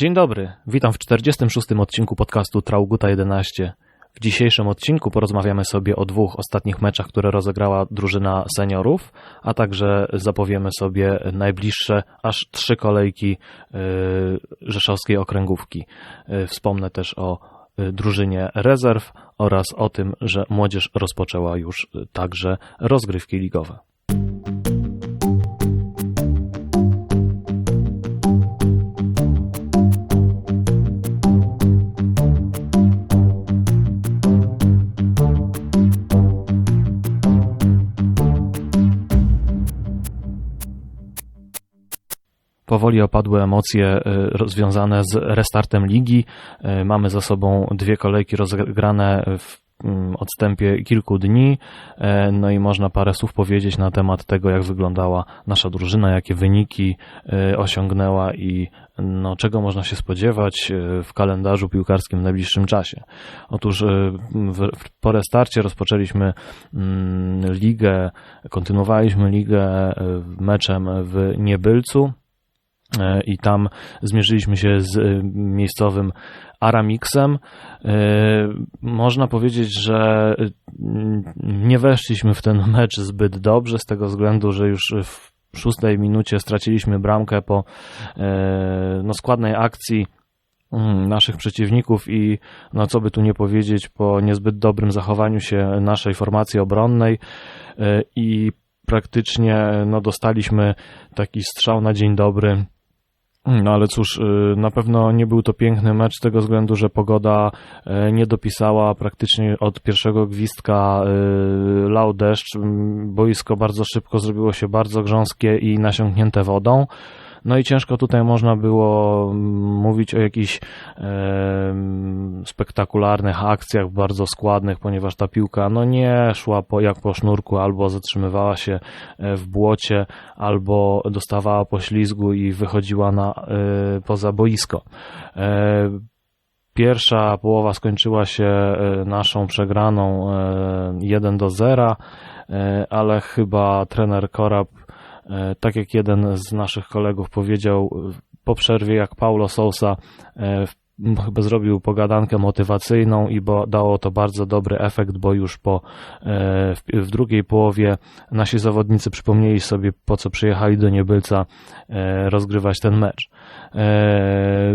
Dzień dobry, witam w 46. odcinku podcastu Trauguta 11. W dzisiejszym odcinku porozmawiamy sobie o dwóch ostatnich meczach, które rozegrała drużyna seniorów, a także zapowiemy sobie najbliższe aż trzy kolejki yy, rzeszowskiej okręgówki. Yy, Wspomnę też o yy, drużynie rezerw oraz o tym, że młodzież rozpoczęła już także rozgrywki ligowe. Powoli opadły emocje y, rozwiązane z restartem ligi. Y, Mamy za sobą dwie kolejki rozegrane w mm, odstępie kilku dni. E, No i można parę słów powiedzieć na temat tego, jak wyglądała nasza drużyna, jakie wyniki osiągnęła i no, czego można się spodziewać w kalendarzu piłkarskim w najbliższym czasie. Otóż w, po restarcie rozpoczęliśmy mm, ligę, kontynuowaliśmy ligę meczem w Niebylcu. E, i tam zmierzyliśmy się z e, miejscowym Aramixem. E, Można powiedzieć, że nie weszliśmy w ten mecz zbyt dobrze, z tego względu, że już w szóstej minucie straciliśmy bramkę po no, składnej akcji mm, naszych przeciwników i no co by tu nie powiedzieć po niezbyt dobrym zachowaniu się naszej formacji obronnej i praktycznie no, dostaliśmy taki strzał na dzień dobry. No ale cóż, y, na pewno nie był to piękny mecz z tego względu, że pogoda e, nie dopisała praktycznie od pierwszego gwizdka y, lał deszcz. Mm, Boisko bardzo szybko zrobiło się bardzo grząskie i nasiąknięte wodą. No i ciężko tutaj można było mm, mówić o jakichś em, spektakularnych akcjach, bardzo składnych, ponieważ ta piłka no nie szła po, jak po sznurku, albo zatrzymywała się e, w błocie, albo dostawała poślizgu i wychodziła na, e, poza boisko. E, Pierwsza połowa skończyła się e, naszą przegraną e, 1 do 0, e, ale chyba trener Korab E, Tak jak jeden z naszych kolegów powiedział e, po przerwie, jak Paulo Sousa e, w- chyba zrobił pogadankę motywacyjną i bo dało to bardzo dobry efekt, bo już po e, w, drugiej połowie nasi zawodnicy przypomnieli sobie po co przyjechali do Niebylca e, rozgrywać ten mecz. E,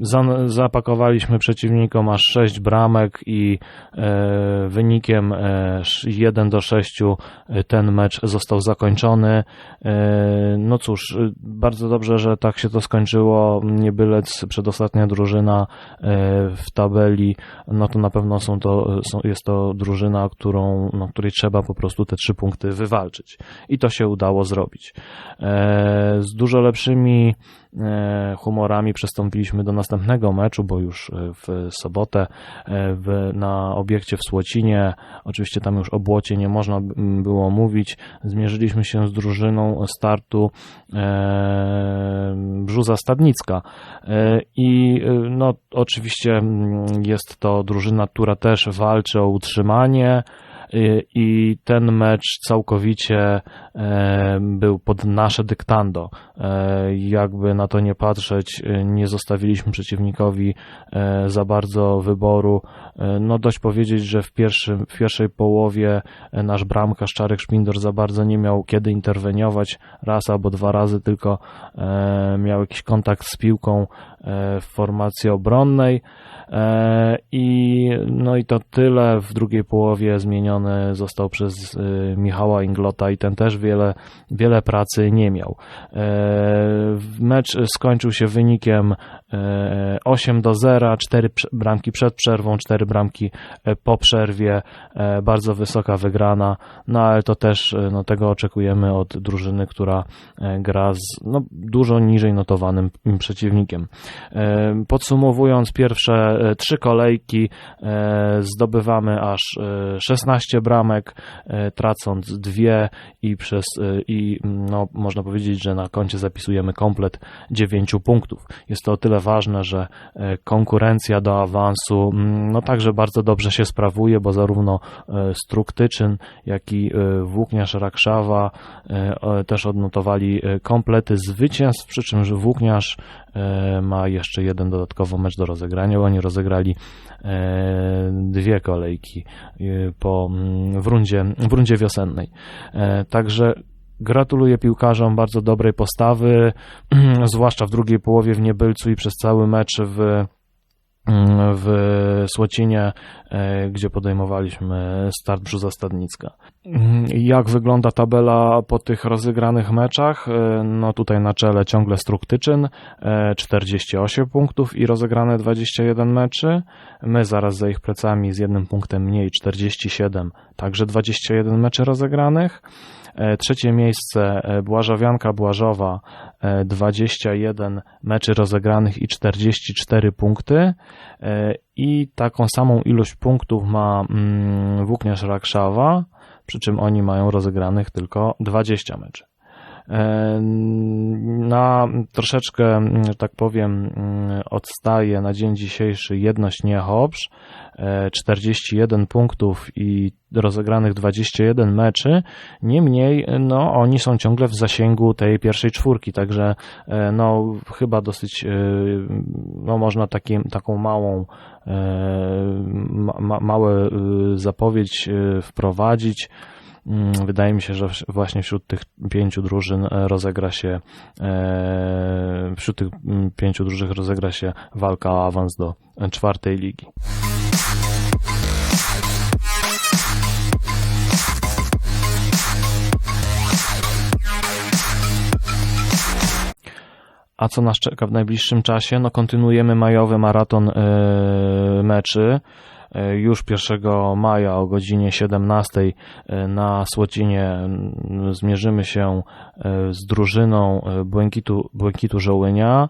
za- Zapakowaliśmy przeciwnikom aż 6 bramek i wynikiem e, sz- 1 do 6 ten mecz został zakończony. No cóż, bardzo dobrze, że tak się to skończyło. Niebylec, przedostatnia drużyna e, w tabeli, no to na pewno są to, są, jest to drużyna, którą, no, której trzeba po prostu te trzy punkty wywalczyć. I to się udało zrobić. E, Z dużo lepszymi e, humorami przystąpiliśmy do następnego meczu, bo już w sobotę w, na obiekcie w Słocinie, oczywiście tam już o błocie nie można było mówić, zmierzyliśmy się z drużyną startu e, Brzuza Stadnicka E, i e, oczywiście mm, jest to drużyna, która też walczy o utrzymanie, i- ten mecz całkowicie e, był pod nasze dyktando. E, Jakby na to nie patrzeć, e, nie zostawiliśmy przeciwnikowi za bardzo wyboru. No dość powiedzieć, że w, pierwszym, w pierwszej połowie nasz bramkarz Czarek Szpindor za bardzo nie miał kiedy interweniować. Raz albo dwa razy tylko miał jakiś kontakt z piłką w formacji obronnej. I no i to tyle. W drugiej połowie zmieniony został przez e, Michała Inglota i ten też wiele, wiele pracy nie miał. E, Mecz skończył się wynikiem e, 8 do 0, 4 bramki przed przerwą, 4 bramki e, po przerwie, e, bardzo wysoka wygrana, no ale to też e, no, tego oczekujemy od drużyny, która e, gra z no, dużo niżej notowanym przeciwnikiem. E, Podsumowując pierwsze e, trzy kolejki, e, zdobywamy aż e, 16 12 bramek, e, tracąc dwie i przez e, i no, można powiedzieć, że na koncie zapisujemy komplet 9 punktów. Jest to o tyle ważne, że e, konkurencja do awansu mm, no także bardzo dobrze się sprawuje, bo zarówno e, Struktyczyn, jak i e, Włókniarz Rakszawa e, też odnotowali e, komplety zwycięstw, przy czym Włókniarz e, ma jeszcze jeden dodatkowo mecz do rozegrania. Oni rozegrali e, dwie kolejki e, po, mm, w, rundzie, w rundzie wiosennej. E, Także gratuluję piłkarzom bardzo dobrej postawy, zwłaszcza w drugiej połowie w Niebylcu i przez cały mecz w w Słocinie, e, gdzie podejmowaliśmy start Brzuza Stadnicka. Jak wygląda tabela po tych rozegranych meczach? E, No tutaj na czele ciągle Struktyczyn, e, 48 punktów i rozegrane 21 meczy. My zaraz za ich plecami z jednym punktem mniej, 47, także 21 meczy rozegranych. E, Trzecie miejsce e, Błażowianka Błażowa, e, 21 meczy rozegranych i 44 punkty. E, I taką samą ilość punktów ma mm, Włókniarz Rakszawa, przy czym oni mają rozegranych tylko 20 meczy. E, Na troszeczkę, mm, że tak powiem, mm, odstaje na dzień dzisiejszy jedność Niechobsz, e, 41 punktów i rozegranych 21 meczy. Niemniej, no, oni są ciągle w zasięgu tej pierwszej czwórki, także, e, no, chyba dosyć, e, no, można taki, taką małą, e, ma, ma, małe e, zapowiedź e, wprowadzić. Mm, Wydaje mi się, że właśnie wśród tych pięciu drużyn e, rozegra się, e, wśród tych mm, pięciu drużyn rozegra się walka o awans do e, czwartej ligi. A co nas czeka w najbliższym czasie? No kontynuujemy majowy maraton meczy. E, Już 1 maja o godzinie 17 e, na Słocinie zmierzymy się e, z drużyną Błękitu, Błękitu Żołynia.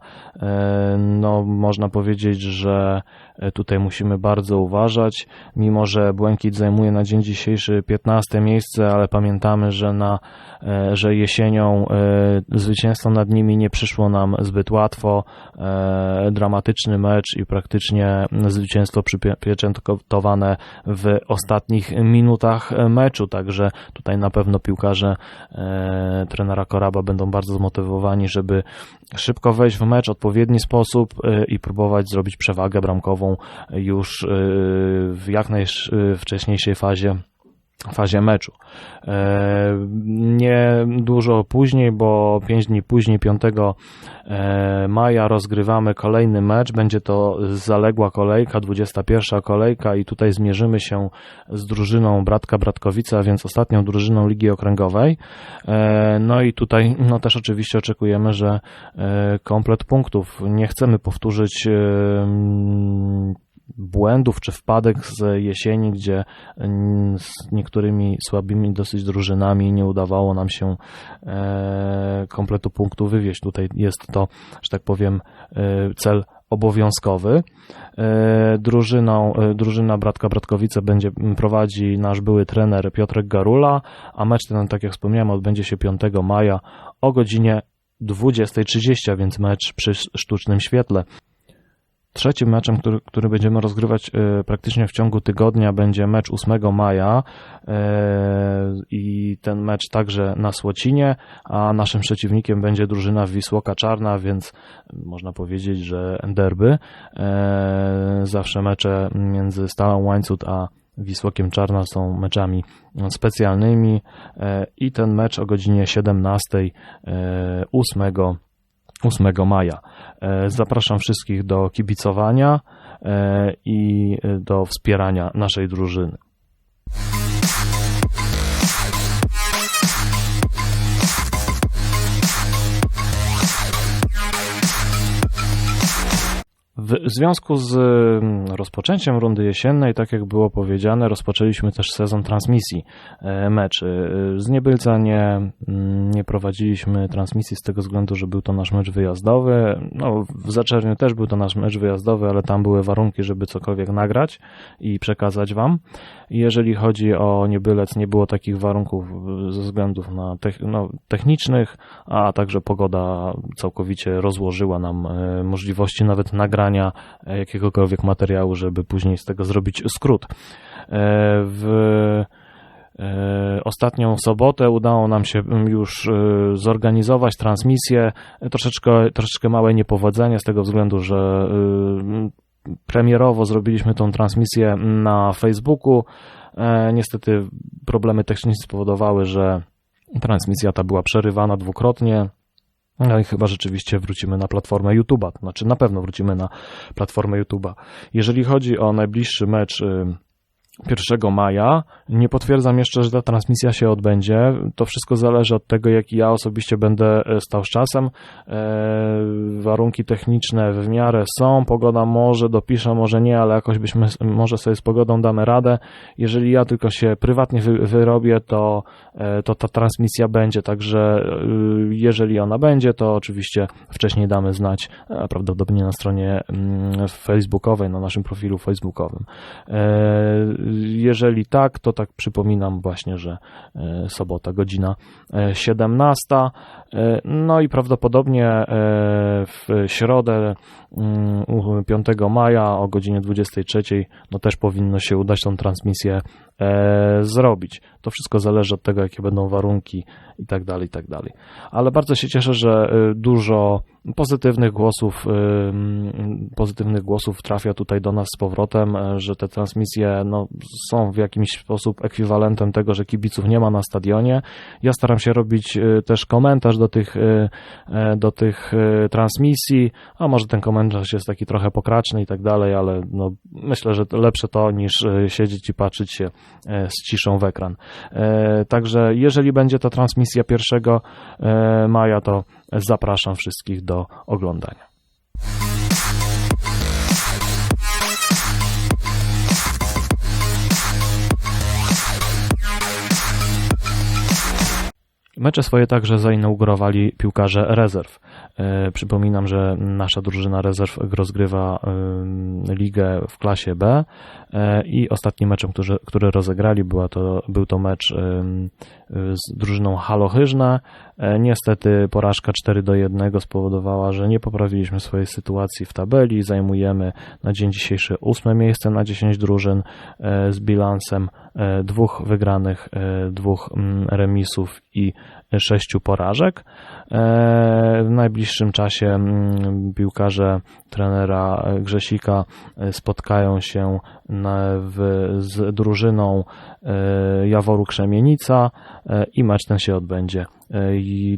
No, można powiedzieć, że tutaj musimy bardzo uważać, mimo że Błękit zajmuje na dzień dzisiejszy 15 miejsce, ale pamiętamy, że na że jesienią zwycięstwo nad nimi nie przyszło nam zbyt łatwo. Dramatyczny mecz i praktycznie zwycięstwo przypieczętowane w ostatnich minutach meczu, także tutaj na pewno piłkarze e, trenera Koraba będą bardzo zmotywowani, żeby szybko wejść w mecz w odpowiedni sposób e, i próbować zrobić przewagę bramkową już e, w jak najwcześniejszej fazie fazie meczu. E, Nie dużo później, bo 5 dni później, 5 e, maja rozgrywamy kolejny mecz. Będzie to zaległa kolejka, 21 kolejka i tutaj zmierzymy się z drużyną Bratka Bratkowice, a więc ostatnią drużyną Ligi Okręgowej. E, No i tutaj no też oczywiście oczekujemy, że komplet punktów. Nie chcemy powtórzyć błędów czy wpadek z jesieni, gdzie z niektórymi słabymi dosyć drużynami nie udawało nam się e, kompletu punktów wywieźć. Tutaj jest to, że tak powiem, e, cel obowiązkowy. E, Drużyną, drużyna Bratka Bratkowice będzie prowadzi nasz były trener Piotrek Garula, a mecz ten, tak jak wspomniałem, odbędzie się 5 maja o godzinie 20.30, a więc mecz przy sztucznym świetle. Trzecim meczem, który, który będziemy rozgrywać e, praktycznie w ciągu tygodnia, będzie mecz 8 maja e, i ten mecz także na Słocinie, a naszym przeciwnikiem będzie drużyna Wisłoka Czarna, więc można powiedzieć, że derby. E, zawsze mecze między Stalą Łańcut a Wisłokiem Czarna są meczami specjalnymi i ten mecz o godzinie 17 e, 8 8 maja. E, Zapraszam wszystkich do kibicowania e, i do wspierania naszej drużyny. W związku z mm, rozpoczęciem rundy jesiennej, tak jak było powiedziane, rozpoczęliśmy też sezon transmisji e, meczy. Z Niebylca nie, mm, nie prowadziliśmy transmisji z tego względu, że był to nasz mecz wyjazdowy. No, w Zaczerniu też był to nasz mecz wyjazdowy, ale tam były warunki, żeby cokolwiek nagrać i przekazać Wam. Jeżeli chodzi o Niebylec, nie było takich warunków ze względów na no, technicznych, a także pogoda całkowicie rozłożyła nam e, możliwości nawet nagrania e, jakiegokolwiek materiału, żeby później z tego zrobić skrót. E, w ostatnią sobotę udało nam się już zorganizować transmisję. Troszeczkę, troszeczkę małe niepowodzenie z tego względu, że premierowo zrobiliśmy tą transmisję na Facebooku. Niestety problemy techniczne spowodowały, że transmisja ta była przerywana dwukrotnie. No i chyba rzeczywiście wrócimy na platformę YouTube'a, znaczy na pewno wrócimy na platformę YouTube'a. Jeżeli chodzi o najbliższy mecz y, 1 maja. Nie potwierdzam jeszcze, że ta transmisja się odbędzie. To wszystko zależy od tego, jak ja osobiście będę e, stał z czasem. E, warunki techniczne w miarę są. Pogoda może dopiszę, może nie, ale jakoś byśmy, może sobie z pogodą damy radę. Jeżeli ja tylko się prywatnie wy, wyrobię, to, e, to ta transmisja będzie. Także jeżeli ona będzie, to oczywiście wcześniej damy znać, prawdopodobnie na stronie mm, facebookowej, na naszym profilu facebookowym jeżeli tak, to tak przypominam właśnie, że e, sobota, godzina 17. E, e, no i prawdopodobnie w środę 5 mm, maja o godzinie 23 no też powinno się udać tą transmisję zrobić. To wszystko zależy od tego, jakie będą warunki i tak dalej, i tak dalej. Ale bardzo się cieszę, że dużo pozytywnych głosów, pozytywnych głosów trafia tutaj do nas z powrotem, e, że te transmisje no, są w jakimś sposób ekwiwalentem tego, że kibiców nie ma na stadionie. Ja staram się robić e, też komentarz do tych, e, do tych transmisji, a może ten komentarz jest taki trochę pokraczny i tak dalej, ale no, myślę, że lepsze to niż siedzieć i patrzeć się z ciszą w ekran. Także jeżeli będzie ta transmisja 1 maja, to zapraszam wszystkich do oglądania. Mecze swoje także zainaugurowali piłkarze rezerw. E, przypominam, że nasza drużyna rezerw rozgrywa ligę w klasie B e, i ostatnim meczem, który, który rozegrali, była to, był to mecz z drużyną Halochyżna. E, niestety porażka 4 do 1 spowodowała, że nie poprawiliśmy swojej sytuacji w tabeli. Zajmujemy na dzień dzisiejszy ósme miejsce na 10 drużyn z bilansem dwóch wygranych, dwóch remisów i sześciu porażek. W najbliższym czasie mm, piłkarze trenera Grzesika e, spotkają się w, z drużyną e, Jaworu Krzemienica e, i mecz ten się odbędzie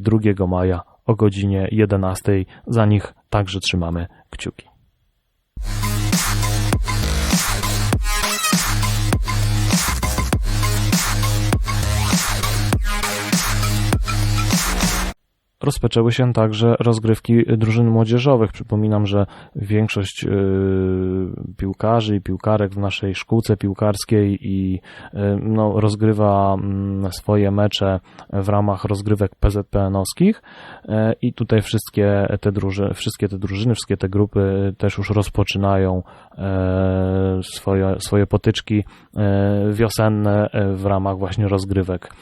2 maja o godzinie 11. Za nich także trzymamy kciuki. Rozpoczęły się także rozgrywki drużyn młodzieżowych. Przypominam, że większość y, piłkarzy i piłkarek w naszej szkółce piłkarskiej i y, no, rozgrywa mm, swoje mecze w ramach rozgrywek PZPN-owskich y, i tutaj wszystkie te, drużyny, wszystkie te drużyny, wszystkie te grupy też już rozpoczynają swoje, swoje potyczki wiosenne w ramach właśnie rozgrywek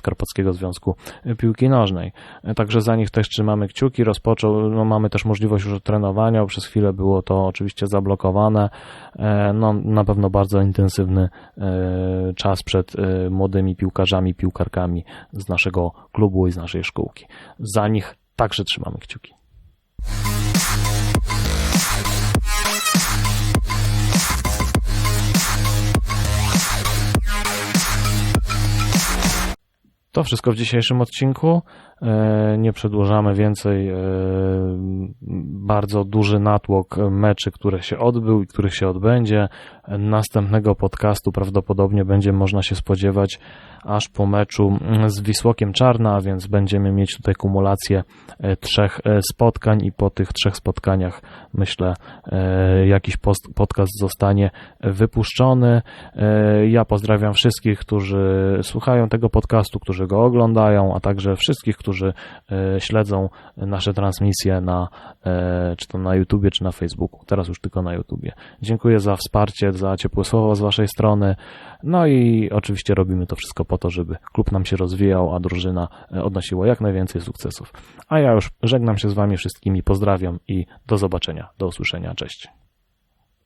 Podkarpackiego Związku Piłki nożnej. Także za nich też trzymamy kciuki. Rozpoczął, no mamy też możliwość już trenowania, przez chwilę było to oczywiście zablokowane. E, no, na pewno bardzo intensywny e, czas przed e, młodymi piłkarzami, piłkarkami z naszego klubu i z naszej szkółki. Za nich także trzymamy kciuki. To wszystko w dzisiejszym odcinku. E, nie przedłużamy więcej. E, bardzo duży natłok meczy, które się odbył i których się odbędzie. Następnego podcastu prawdopodobnie będzie można się spodziewać aż po meczu z Wisłokiem Czarna, a więc będziemy mieć tutaj kumulację e, trzech e, spotkań i po tych trzech spotkaniach myślę e, jakiś podcast zostanie wypuszczony. Ja pozdrawiam wszystkich, którzy słuchają tego podcastu, którzy go oglądają, a także wszystkich, którzy śledzą nasze transmisje na czy to na YouTubie, czy na Facebooku. Teraz już tylko na YouTubie. Dziękuję za wsparcie, za ciepłe słowo z Waszej strony. No i oczywiście robimy to wszystko po to, żeby klub nam się rozwijał, a drużyna e, odnosiła jak najwięcej sukcesów. A ja już żegnam się z Wami wszystkimi, pozdrawiam i do zobaczenia, do usłyszenia, cześć.